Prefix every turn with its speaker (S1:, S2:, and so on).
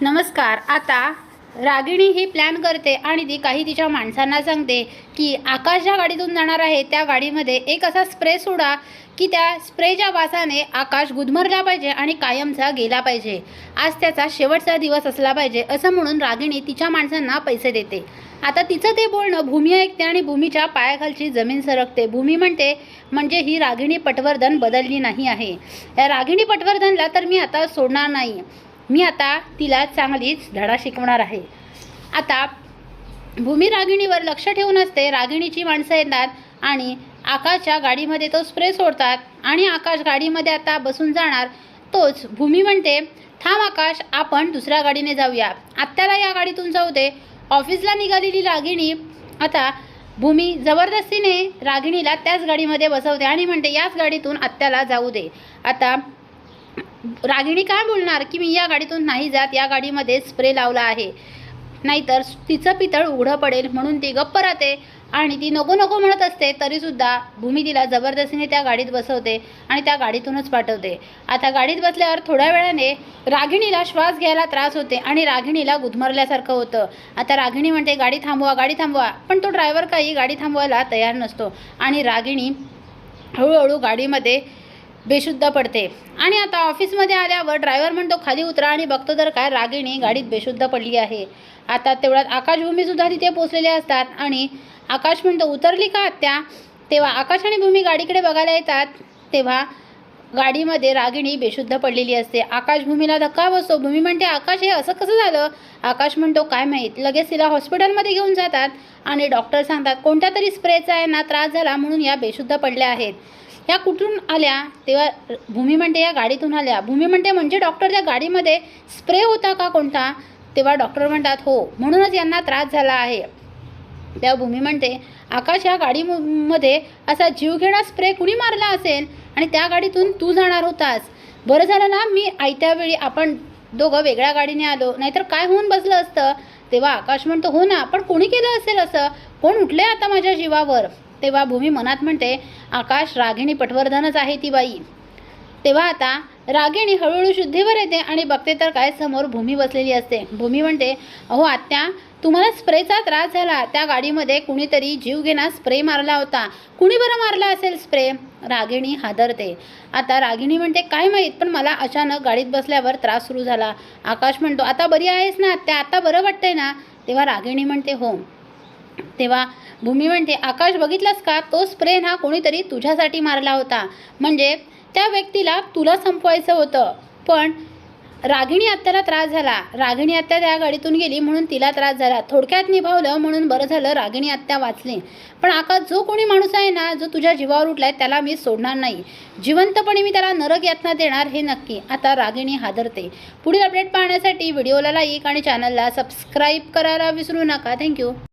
S1: नमस्कार आता रागिणी ही प्लॅन करते आणि ती काही तिच्या माणसांना सांगते की आकाश ज्या गाडीतून जाणार आहे त्या गाडीमध्ये एक असा स्प्रे सोडा की त्या स्प्रेच्या वासाने आकाश गुदमरला पाहिजे आणि कायमचा गेला पाहिजे. आज त्याचा शेवटचा दिवस असला पाहिजे असं म्हणून रागिणी तिच्या माणसांना पैसे देते. आता तिचं ते बोलणं भूमी ऐकते आणि भूमीच्या पायाखालची जमीन सरकते. भूमी म्हणते म्हणजे ही रागिणी पटवर्धन बदलली नाही आहे. या रागिणी पटवर्धनला तर मी आता सोडणार नाही. मी आता तिला चांगलीच धडा शिकवणार आहे. आता भूमी रागिणीवर लक्ष ठेवून असते रागिणीची माणसं येतात आणि आकाशच्या गाडीमध्ये तो स्प्रे सोडतात आणि आकाश गाडीमध्ये आता बसून जाणार तोच भूमी म्हणते थांब आकाश आपण दुसऱ्या गाडीने जाऊया. आत्याला या गाडीतून जाऊ दे. ऑफिसला निघालेली रागिणी आता भूमी जबरदस्तीने रागिणीला त्याच गाडीमध्ये बसवते आणि म्हणते याच गाडीतून आत्याला जाऊ दे. आता रागिणी काय बोलणार की मी या गाडीतून नाही जात या गाडीमध्ये स्प्रे लावला आहे. नाहीतर तिचं पितळ उघडं पडेल म्हणून ती गप्प राहते आणि ती नको नको म्हणत असते तरीसुद्धा भूमी तिला जबरदस्तीने त्या गाडीत बसवते आणि त्या गाडीतूनच पाठवते. आता गाडीत बसल्यावर थोड्या वेळाने रागिणीला श्वास घ्यायला त्रास होते आणि रागिणीला गुदमरल्यासारखं होतं. आता रागिणी म्हणते गाडी थांबवा गाडी थांबवा. पण तो ड्रायव्हर काही गाडी थांबवायला तयार नसतो आणि रागिणी हळूहळू गाडीमध्ये बेशुद्ध पडते. आणि आता ऑफिसमध्ये आल्यावर ड्रायव्हर म्हणतो खाली उतरा आणि बघतो तर काय रागिणी गाडीत बेशुद्ध पडली आहे. आता तेवढ्यात आकाशभूमीसुद्धा तिथे पोचलेले असतात आणि आकाश म्हणतो उतरली का आत्या? तेव्हा आकाश आणि भूमी गाडीकडे बघायला येतात तेव्हा गाडीमध्ये रागिणी बेशुद्ध पडलेली असते. आकाश भूमीला धक्का बसतो. भूमी म्हणते आकाश हे असं कसं झालं? आकाश म्हणतो काय माहीत. लगेच तिला हॉस्पिटलमध्ये घेऊन जातात आणि डॉक्टर सांगतात कोणत्या तरी स्प्रेचा आहे ना त्रास झाला म्हणून या बेशुद्ध पडल्या आहेत. ह्या कुठून आल्या? तेव्हा भूमी म्हणते या गाडीतून आल्या. भूमी म्हणते म्हणजे डॉक्टर त्या गाडीमध्ये स्प्रे होता का कोणता? तेव्हा डॉक्टर म्हणतात हो. म्हणूनच यांना त्रास झाला आहे. तेव्हा भूमी म्हणते आकाश या गाडीमध्ये असा जीवघेणा स्प्रे कुणी मारला असेल? आणि त्या गाडीतून तू जाणार होतास. बरं झालं ना मी आयत्या वेळी आपण दोघं वेगळ्या गाडीने आलो. नाहीतर काय होऊन बसलं असतं? तेव्हा आकाश म्हणतो हो ना पण कोणी केलं असेल असं? कोण उठले आता माझ्या जीवावर? तेव्हा भूमी मनात म्हणते आकाश रागिणी पटवर्धनच आहे ती बाई. तेव्हा आता रागिणी हळूहळू शुद्धीवर येते आणि बघते तर काय समोर भूमी बसलेली असते. भूमी म्हणते अहो आत्या तुम्हाला स्प्रेचा त्रास झाला. त्या गाडीमध्ये कुणीतरी जीव घेणा स्प्रे मारला होता. कुणी बरं मारला असेल स्प्रे? रागिणी हादरते. आता रागिणी म्हणते काय माहीत पण मला अचानक गाडीत बसल्यावर त्रास सुरू झाला. आकाश म्हणतो आता बरी आहेस ना आत्या? आता बरं वाटतंय ना? तेव्हा रागिणी म्हणते हो. तेव्हा भूमी म्हणते आकाश बघितलास का? तो स्प्रे ना कोणीतरी तुझ्यासाठी मारला होता. म्हणजे त्या व्यक्तीला तुला संपवायचं होतं. पण रागिणी आत्याला त्रास झाला. रागिणी आत्या त्या गाडीतून गेली म्हणून तिला त्रास झाला. थोडक्यात निभावलं म्हणून बरं झालं रागिणी आत्या वाचली. पण आकाश जो कोणी माणूस आहे ना जो तुझ्या जीवावर उठलाय त्याला मी सोडणार नाही. जिवंतपणे मी त्याला नरक यातना देणार हे नक्की. आता रागिणी हादरते. पुढील अपडेट पाहण्यासाठी व्हिडिओला लाईक आणि चॅनलला सबस्क्राईब करायला विसरू नका. थँक्यू